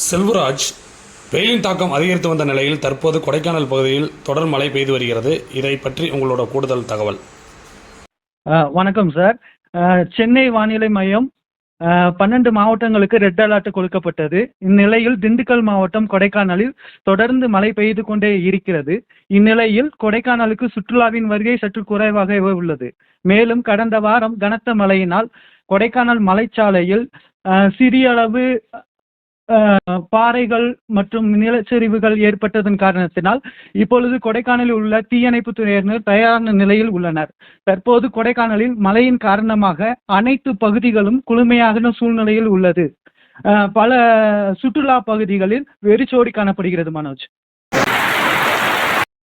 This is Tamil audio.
செல்வராஜ் வெயிலின் தாக்கம் அதிகரித்து வந்த நிலையில் தற்போது கொடைக்கானல் பகுதியில் தொடர் மழை பெய்து வருகிறது. இதை பற்றி உங்களோட கூடுதல் தகவல். வணக்கம் சார். சென்னை வானிலை மையம் பன்னெண்டு மாவட்டங்களுக்கு ரெட் அலர்ட் கொடுக்கப்பட்டது. இந்நிலையில் திண்டுக்கல் மாவட்டம் கொடைக்கானலில் தொடர்ந்து மழை பெய்து கொண்டே இருக்கிறது. இந்நிலையில் கொடைக்கானலுக்கு சுற்றுலாவின் வருகை சற்று குறைவாக உள்ளது. மேலும் கடந்த வாரம் கனத்த மழையினால் கொடைக்கானல் மலைச்சாலையில் சிறிய அளவு பாறைகள் மற்றும் நிலச்சரிவுகள் ஏற்பட்டதன் காரணத்தினால் இப்பொழுது கொடைக்கானலில் உள்ள தீயணைப்பு துறையினர் தயாரான நிலையில் உள்ளனர். தற்போது கொடைக்கானலில் மழையின் காரணமாக அனைத்து பகுதிகளும் குளுமையான சூழ்நிலையில் உள்ளது. பல சுற்றுலா பகுதிகளில் வெறிச்சோடி காணப்படுகிறது மனோஜ்.